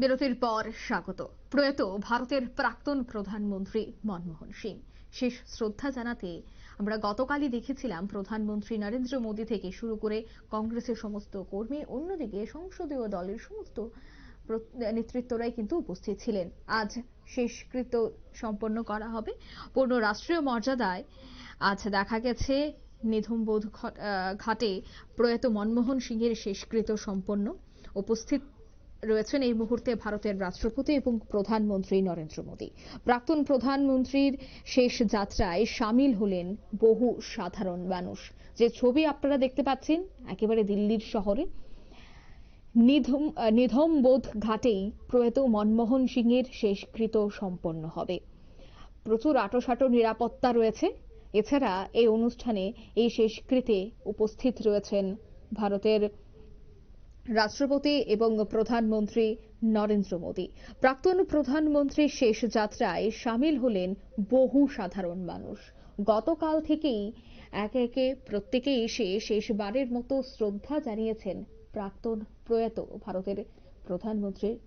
বিরতির পর স্বাগত। প্রয়াত ভারতের প্রাক্তন প্রধানমন্ত্রী মনমোহন সিং। শেষ শ্রদ্ধা জানাতে আমরা গতকালই দেখেছিলাম প্রধানমন্ত্রী নরেন্দ্র মোদী থেকে শুরু করে কংগ্রেসের সমস্ত কর্মী, অন্যদিকে সংসদীয় দলের সমস্ত নেতৃত্বরাই কিন্তু উপস্থিত ছিলেন। আজ শেষকৃত্য সম্পন্ন করা হবে। পূর্ণ রাষ্ট্রীয় মর্যাদায় আজ দেখা গেছে নিধুমবোধ ঘাটে প্রয়াত মনমোহন সিংয়ের শেষকৃত্য সম্পন্ন। উপস্থিত রয়েছেন এই মুহূর্তে ভারতের রাষ্ট্রপতি এবং প্রধানমন্ত্রী নরেন্দ্র মোদী। প্রাক্তন প্রধানমন্ত্রীর শেষ যাত্রায় সামিল হলেন বহু সাধারণ মানুষ। যে ছবি আপনারা দেখতে পাচ্ছেন, একেবারে দিল্লির শহরে। নিধম, নিধমবোধ ঘাটেই প্রয়াত মনমোহন সিংয়ের শেষকৃত সম্পন্ন হবে। প্রচুর আটোসাটো নিরাপত্তা রয়েছে। এছাড়া এই অনুষ্ঠানে এই শেষকৃতে উপস্থিত রয়েছেন ভারতের রাষ্ট্রপতি এবং প্রধানমন্ত্রী নরেন্দ্র মোদী। প্রাক্তন প্রধানমন্ত্রীর শেষ যাত্রায় সামিল হলেন বহু সাধারণ মানুষ। গতকাল থেকেই একে একে প্রত্যেকে এসে শেষবারের মতো শ্রদ্ধা জানিয়েছেন প্রাক্তন প্রয়াত ভারতের প্রধানমন্ত্রী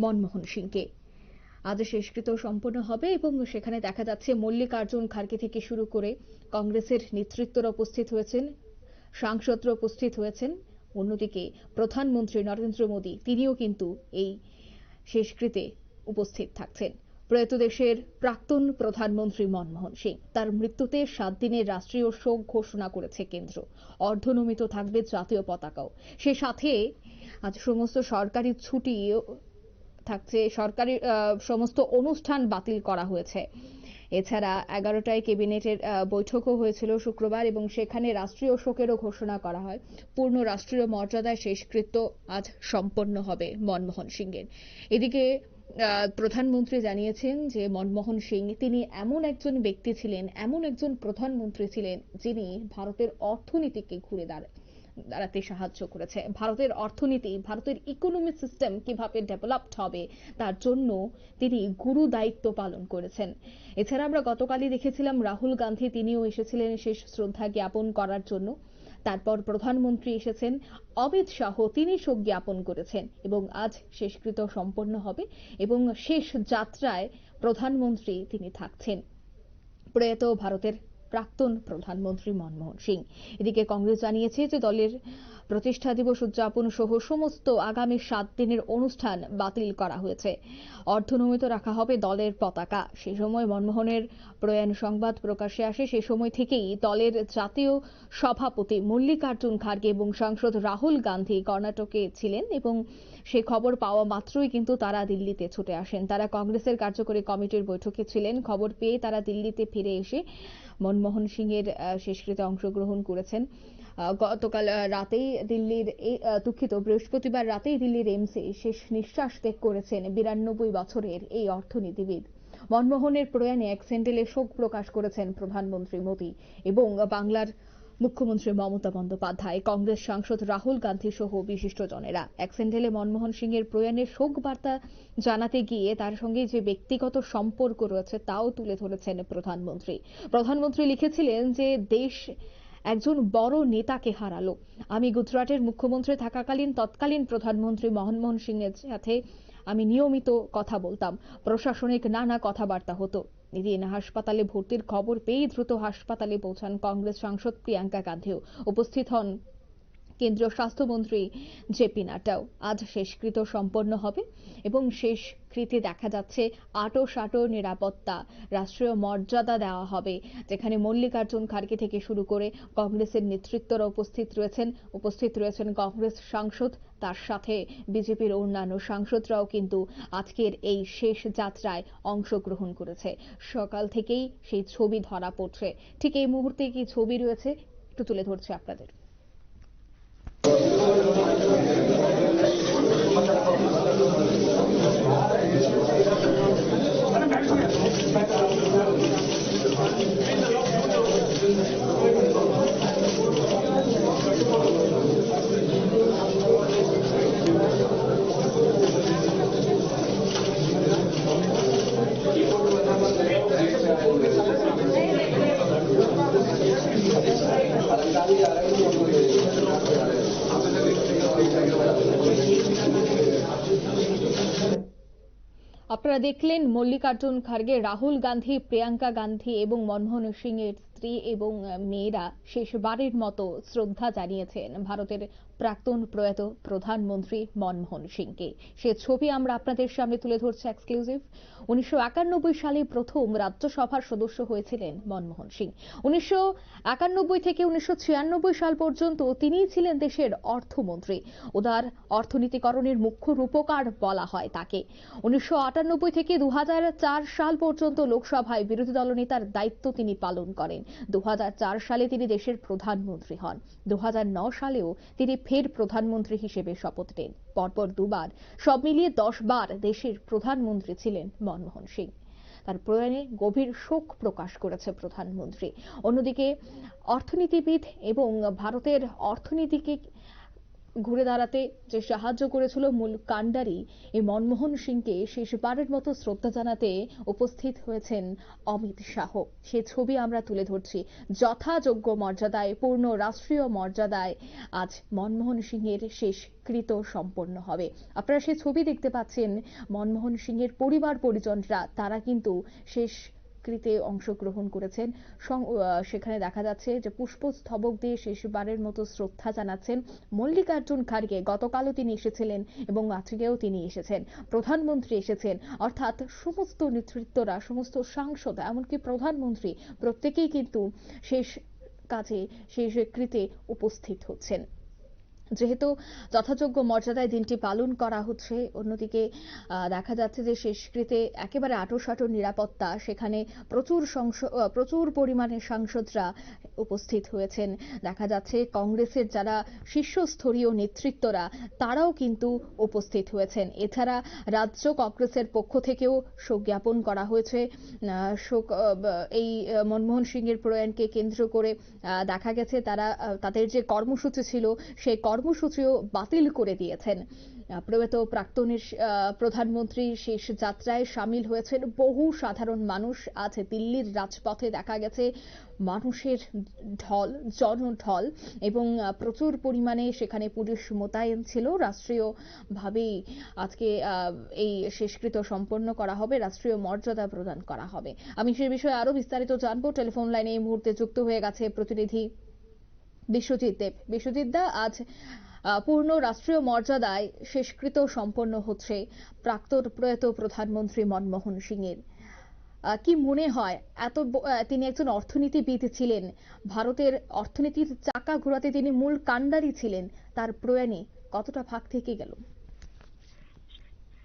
মনমোহন সিংকে। আজ শেষকৃত সম্পন্ন হবে এবং সেখানে দেখা যাচ্ছে মল্লিকার্জুন খার্গে থেকে শুরু করে কংগ্রেসের নেতৃত্বরা উপস্থিত হয়েছেন, সাংসদরা উপস্থিত হয়েছেন। অন্যদিকে প্রধানমন্ত্রী নরেন্দ্র মোদী, তিনিও কিন্তু এই শেষকৃতে উপস্থিত থাকছেন। প্রয়াত দেশের প্রাক্তন প্রধানমন্ত্রী মনমোহন সিং, তার মৃত্যুতে সাত দিনের রাষ্ট্রীয় শোক ঘোষণা করেছে কেন্দ্র। অর্ধনমিত থাকবে জাতীয় পতাকাও। সে সাথে আজ সমস্ত সরকারি ছুটি থাকছে, সরকারি সমস্ত অনুষ্ঠান বাতিল করা হয়েছে। এছাড়া এগারোটায় ক্যাবিনেটের বৈঠকও হয়েছিল শুক্রবার এবং সেখানে রাষ্ট্রীয় শোকেরও ঘোষণা করা হয়। পূর্ণ রাষ্ট্রীয় মর্যাদায় শেষকৃত্য আজ সম্পন্ন হবে মনমোহন সিংয়ের। এদিকে প্রধানমন্ত্রী জানিয়েছেন যে মনমোহন সিং তিনি এমন একজন ব্যক্তি ছিলেন, এমন একজন প্রধানমন্ত্রী ছিলেন যিনি ভারতের অর্থনীতিকে ঘুরে দাঁড়ায়। দাঁড়াতে সাহায্য করেছে। ভারতের অর্থনীতি, ভারতের ইকোনমি সিস্টেম কীভাবে ডেভেলপড হবে, তার জন্য তিনি গুরু দায়িত্ব পালন করেছেন। এছাড়া আমরা গতকালই দেখেছিলাম রাহুল গান্ধী, তিনিও এসেছিলেন শেষ শ্রদ্ধা জ্ঞাপন করার জন্য। তারপর প্রধানমন্ত্রী এসেছেন অমিত শাহ, তিনি শোক জ্ঞাপন করেছেন এবং আজ শেষকৃত সম্পন্ন হবে এবং শেষ যাত্রায় প্রধানমন্ত্রী তিনি থাকছেন। প্রয়াত ভারতের প্রাক্তন প্রধানমন্ত্রী মনমোহন সিং। এদিকে কংগ্রেস জানিয়েছে যে দলের প্রতিষ্ঠা দিবস উদযাপন সহ সমস্ত আগামী সাত দিনের অনুষ্ঠান বাতিল করা হয়েছে। অর্ধনমিত রাখা হবে দলের পতাকা। সে সময় মনমোহনের প্রয়াণ সংবাদ প্রকাশ্যে আসে, সে সময় থেকেই দলের জাতীয় সভাপতি মল্লিকার্জুন খার্গে এবং সাংসদ রাহুল গান্ধী কর্ণাটকে ছিলেন এবং সে খবর পাওয়া মাত্রই কিন্তু তারা দিল্লিতে ছুটে আসেন। তারা কংগ্রেসের কার্যকরী কমিটির বৈঠকে ছিলেন। খবর পেয়ে তারা দিল্লিতে ফিরে এসে মনমোহন সিং এর শেষকৃতে অংশগ্রহণ করেছেন। গতকাল রাতেই দিল্লির দুঃখিত বৃহস্পতিবার রাতেই দিল্লির এমসে শেষ নিঃশ্বাস ত্যাগ করেছেন। বিরানব্বই বছরের এই অর্থনীতিবিদ। মনমোহনের প্রয়াণে এক স্যান্ডেলে শোক প্রকাশ করেছেন প্রধানমন্ত্রী মোদী এবং বাংলার মুখ্যমন্ত্রী মমতা বন্দ্যোপাধ্যায়, কংগ্রেস সাংসদ রাহুল গান্ধী সহ বিশিষ্টজনেরা। এক স্যান্ডেলে মনমোহন সিং এর প্রয়াণে শোক বার্তা জানাতে গিয়ে তার সঙ্গে যে ব্যক্তিগত সম্পর্ক রয়েছে তাও তুলে ধরেছেন প্রধানমন্ত্রী। প্রধানমন্ত্রী লিখেছিলেন যে, দেশ একজন বড় নেতাকে হারালো। আমি গুজরাটের মুখ্যমন্ত্রী থাকাকালীন তৎকালীন প্রধানমন্ত্রী মনমোহন সিং এর সাথে আমি নিয়মিত কথা বলতাম। প্রশাসনিক নানা কথাবার্তা হতো। এদিন হাসপাতালে ভর্তির খবর পেয়েই দ্রুত হাসপাতালে পৌঁছান কংগ্রেস সাংসদ প্রিয়াঙ্কা গান্ধীও। উপস্থিত হন কেন্দ্রীয় স্বাস্থ্যমন্ত্রী জেপি নাড্ডাও। আজ শেষকৃত সম্পন্ন হবে এবং শেষকৃতে দেখা যাচ্ছে আটো সাটো নিরাপত্তা, রাষ্ট্রীয় মর্যাদা দেওয়া হবে, যেখানে মল্লিকার্জুন খার্গে থেকে শুরু করে কংগ্রেসের নেতৃত্বরা উপস্থিত রয়েছেন। উপস্থিত রয়েছেন কংগ্রেস সাংসদ তার সাথে। বিজেপির অন্যান্য সাংসদরাও কিন্তু আজকের এই শেষ যাত্রায় অংশগ্রহণ করেছে। সকাল থেকেই সেই ছবি ধরা পড়ছে। ঠিক এই মুহূর্তে কি ছবি রয়েছে? একটু তুলে ধরছে আপনাদের। Gracias. আপনারা দেখলেন মল্লিকার্জুন খার্গে রাহুল গান্ধী প্রিয়াঙ্কা গান্ধী এবং মনমোহন সিং এর স্ত্রী এবং মেয়েরা শেষবারের মতো শ্রদ্ধা জানিয়েছেন ভারতের প্রাক্তন প্রয়াত প্রধানমন্ত্রী মনমোহন সিংকে। সে ছবি আমরা আপনাদের সামনে তুলে ধরছি এক্সক্লুসিভ উনিশশো একানব্বই সালে প্রথম রাজ্যসভার সদস্য হয়েছিলেন মনমোহন সিং। উনিশশো একানব্বই থেকে উনিশশো ছিয়ানব্বই সাল পর্যন্ত তিনিই ছিলেন দেশের অর্থমন্ত্রী। উদার অর্থনীতিকরণের মুখ্য রূপকার বলা হয় তাকে। উনিশশো আটানব্বই থেকে দু হাজার চার সাল পর্যন্ত লোকসভায় বিরোধী দলনেতার দায়িত্ব তিনি পালন করেন। দু সালে তিনি দেশের প্রধানমন্ত্রী হন। দু সালেও তিনি ফের প্রধানমন্ত্রী হিসেবে শপথ নেন। পরপর দুবার সব মিলিয়ে দশ বার দেশের প্রধানমন্ত্রী ছিলেন মনমোহন সিং। তার প্রয়াণে গভীর শোক প্রকাশ করেছে প্রধানমন্ত্রী। অন্যদিকে অর্থনীতিবিদ এবং ভারতের অর্থনীতিকে ঘুরে দাঁড়াতে যে সাহায্য করেছিল মূল কাণ্ডারি, এই মনমোহন সিংকে শেষবারের মতো শ্রদ্ধা জানাতে উপস্থিত হয়েছেন অমিত শাহ। সে ছবি আমরা তুলে ধরছি। যথাযোগ্য মর্যাদায়, পূর্ণ রাষ্ট্রীয় মর্যাদায় আজ মনমোহন সিংয়ের শেষ কৃত সম্পন্ন হবে। আপনারা সেই ছবি দেখতে পাচ্ছেন মনমোহন সিংয়ের পরিবার পরিজনরা তারা কিন্তু শেষ কৃতে অংশগ্রহণ করেছেন। সেখানে দেখা যাচ্ছে যে পুষ্পস্তবক দিয়ে শেষবারের মতো শ্রদ্ধা জানাচ্ছেন মল্লিকার্জুন খাড়গে গতকালও তিনি এসেছিলেন এবং আজকেও তিনি এসেছেন। প্রধানমন্ত্রী এসেছেন। অর্থাৎ সমস্ত নেতৃত্বরা, সমস্ত সাংসদ এমনকি প্রধানমন্ত্রী প্রত্যেকেই কিন্তু শেষ কাজে, শেষ কৃতে উপস্থিত হচ্ছেন। যেহেতু যথাযোগ্য মর্যাদায় দিনটি পালন করা হচ্ছে, অন্যদিকে দেখা যাচ্ছে যে শেষকৃতে একেবারে আটোসাটো নিরাপত্তা, সেখানে প্রচুর প্রচুর পরিমাণে সাংসদরা উপস্থিত হয়েছেন। দেখা যাচ্ছে কংগ্রেসের যারা শীর্ষস্তরীয় নেতৃত্বরা, তারাও কিন্তু উপস্থিত হয়েছেন। এছাড়া রাজ্য কংগ্রেসের পক্ষ থেকেও শোক জ্ঞাপন করা হয়েছে। শোক এই মনমোহন সিংয়ের প্রয়াণকে কেন্দ্র করে দেখা গেছে তারা তাদের যে কর্মসূচি ছিল, সেই কর্মসূচিও বাতিল করে দিয়েছেন। প্রয়াত প্রাক্তনের আহ, প্রধানমন্ত্রীর শেষ যাত্রায় সামিল হয়েছেন বহু সাধারণ মানুষ। আজ দিল্লির রাজপথে দেখা গেছে মানুষের ঢল জনঢল এবং প্রচুর পরিমাণে সেখানে পুলিশ মোতায়েন ছিল। রাষ্ট্রীয়ভাবেই আজকে এই শেষকৃত সম্পন্ন করা হবে রাষ্ট্রীয় মর্যাদা প্রদান করা হবে। আমি সে বিষয়ে আরও বিস্তারিত জানব। টেলিফোন লাইনে এই মুহূর্তে যুক্ত হয়ে গেছে প্রতিনিধি বিশ্বজিৎ দেব। বিশ্বজিৎ দা আজ পূর্ণ রাষ্ট্রীয় মর্যাদায় শেষকৃত সম্পন্ন হচ্ছে প্রাক্তন প্রয়াত প্রধানমন্ত্রী মনমোহন সিং এর কি মনে হয় এত তিনি একজন অর্থনীতিবিদ ছিলেন ভারতের অর্থনীতির চাকা ঘোরাতে তিনি মূল কাণ্ডারি ছিলেন তার প্রয়াণে কতটা ভাগ থেকে গেল?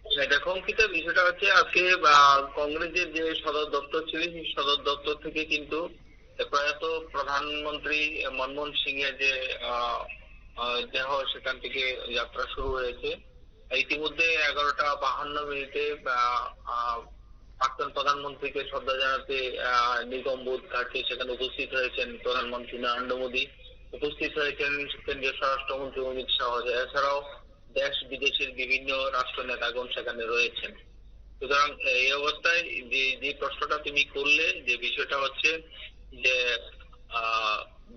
হ্যাঁ, দেখো অঙ্কিতা বিষয়টা হচ্ছে আজকে কংগ্রেসের যে সদর দপ্তর ছিল সেই সদর দপ্তর থেকে কিন্তু প্রয়াত প্রধানমন্ত্রী মনমোহন সিং এর যে দেহ সেখান থেকে যাত্রা শুরু হয়েছে। ইতিমধ্যে এগারোটা বাহান্ন মিনিটে প্রাক্তন প্রধানমন্ত্রীকে শ্রদ্ধা জানাতে আহ, নিগমবোধ ঘাটে সেখানে উপস্থিত হয়েছেন প্রধানমন্ত্রী নরেন্দ্র মোদী। উপস্থিত হয়েছেন কেন্দ্রীয় স্বরাষ্ট্রমন্ত্রী অমিত শাহ। এছাড়াও দেশ বিদেশের বিভিন্ন রাষ্ট্র নেতাগণ সেখানে রয়েছেন। সুতরাং এই অবস্থায় যে যে প্রশ্নটা তুমি করলে যে বিষয়টা হচ্ছে যে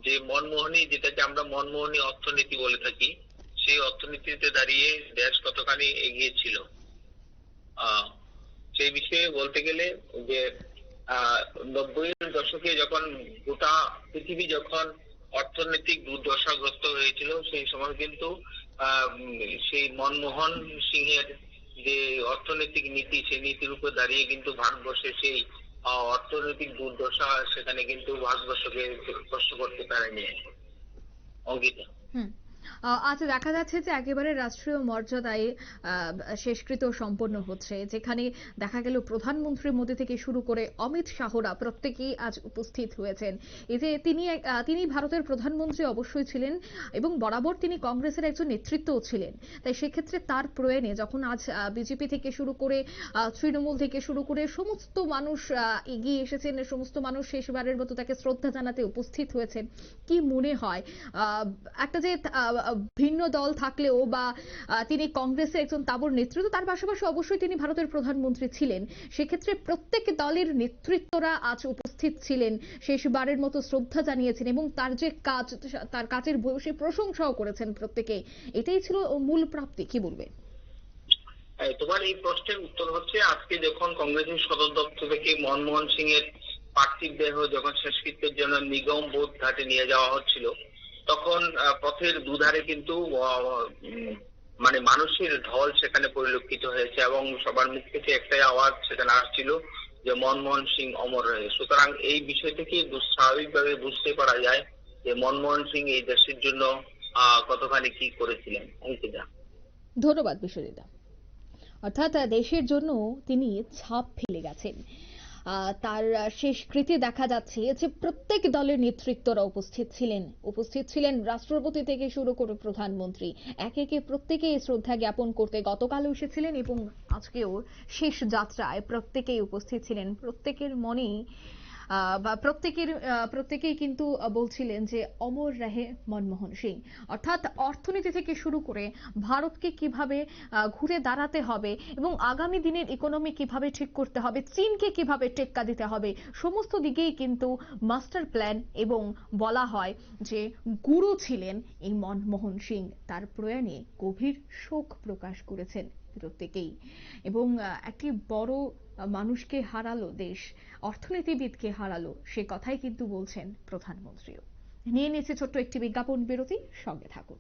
যে মনমোহনী যেটাকে আমরা মনমোহনী অর্থনীতি বলে থাকি সেই অর্থনীতিতে দাঁড়িয়ে দেশ কতখানি এগিয়ে ছিল? আহ, সেই বিষয়ে বলতে গেলে যে নব্বই দশকে যখন গোটা পৃথিবী যখন অর্থনৈতিক দুর্দশাগ্রস্ত হয়েছিল সেই সময় কিন্তু সেই মনমোহন সিংহের যে অর্থনৈতিক নীতি সেই নীতির উপর দাঁড়িয়ে কিন্তু ভারতবর্ষে সেই অর্থনৈতিক দুর্দশা সেখানে কিন্তু ভারতবর্ষকে স্পর্শ করতে পারেনি অঙ্কিতা। আজ দেখা যাচ্ছে যে একেবারে রাষ্ট্রীয় মর্যাদায় শেষকৃত সম্পন্ন হচ্ছে, যেখানে দেখা গেল প্রধানমন্ত্রী মোদী থেকে শুরু করে অমিত শাহরা প্রত্যেকেই আজ উপস্থিত হয়েছেন। এই যে তিনি তিনি ভারতের প্রধানমন্ত্রী অবশ্যই ছিলেন এবং বরাবর তিনি কংগ্রেসের একজন নেতৃত্বও ছিলেন। তাই সেক্ষেত্রে তার প্রয়াণে যখন আজ বিজেপি থেকে শুরু করে তৃণমূল থেকে শুরু করে সমস্ত মানুষ এগিয়ে এসেছেন, সমস্ত মানুষ শেষবারের মতো তাকে শ্রদ্ধা জানাতে উপস্থিত হয়েছেন, কি মনে হয়? একটা যে ভিন্ন দল থাকলেও বা তিনি কংগ্রেসের একজন তাবর নেতৃত্ব, তার পাশাপাশি অবশ্যই তিনি ভারতের প্রধানমন্ত্রী ছিলেন। সেক্ষেত্রে প্রত্যেক দলের নেতৃত্বরা আজ উপস্থিত ছিলেন। শেষবারের মতো শ্রদ্ধা জানিয়েছেন এবং তার যে কাজ, তার কাজের বয়সে প্রশংসাও করেছেন প্রত্যেকে। এটাই ছিল মূল প্রাপ্তি। কি বলবে? তোমার এই প্রশ্নের উত্তর হচ্ছে, আজকে যখন কংগ্রেসের সদর দপ্তর থেকে মনমোহন সিং এর পার্থিব দেহ যখন শেষকৃত্যের জন্য নিগম বোধ ঘাটে নিয়ে যাওয়া হচ্ছিল তখন পথের দুধারে কিন্তু মানে মানুষের ঢল সেখানে পরিলক্ষিত হয়েছে এবং সবার মুখ থেকে একটাই আওয়াজ সেখানে আসছিল যে, মনমোহন সিং অমর রয়ে সুতরাং এই বিষয় থেকে স্বাভাবিকভাবে বুঝতে পারা যায় যে, মনমোহন সিং এই দেশের জন্য কতখানি কি করেছিলেন। অঙ্কিতা। ধন্যবাদ বিশ্বজিতা অর্থাৎ দেশের জন্য তিনি ছাপ ফেলে গেছেন। তার শেষ কৃতি দেখা যাচ্ছে যে প্রত্যেক দলের নেতৃত্বরা উপস্থিত ছিলেন। উপস্থিত ছিলেন রাষ্ট্রপতি থেকে শুরু করে প্রধানমন্ত্রী। একে একে প্রত্যেকেই শ্রদ্ধা জ্ঞাপন করতে গতকালও এসেছিলেন এবং আজকেও শেষ যাত্রায় প্রত্যেকেই উপস্থিত ছিলেন। প্রত্যেকের মনেই বা প্রত্যেকের প্রত্যেকেই কিন্তু বলছিলেন যে অমর রাহে মনমোহন সিং। অর্থাৎ অর্থনীতি থেকে শুরু করে ভারতকে কীভাবে ঘুরে দাঁড়াতে হবে এবং আগামী দিনের ইকোনমি কীভাবে ঠিক করতে হবে, চীনকে কীভাবে টেক্কা দিতে হবে, সমস্ত দিকেই কিন্তু মাস্টার প্ল্যান এবং বলা হয় যে গুরু ছিলেন এই মনমোহন সিং। তার প্রয়াণে গভীর শোক প্রকাশ করেছেন প্রত্যেকেই। এবং একটি বড় মানুষকে হারালো দেশ, অর্থনীতিবিদকে হারালো, সে কথাই কিন্তু বলছেন প্রধানমন্ত্রীও। নিয়ে নিয়েছে ছোট্ট একটি বিজ্ঞাপন, বিরতি, সঙ্গে থাকুন।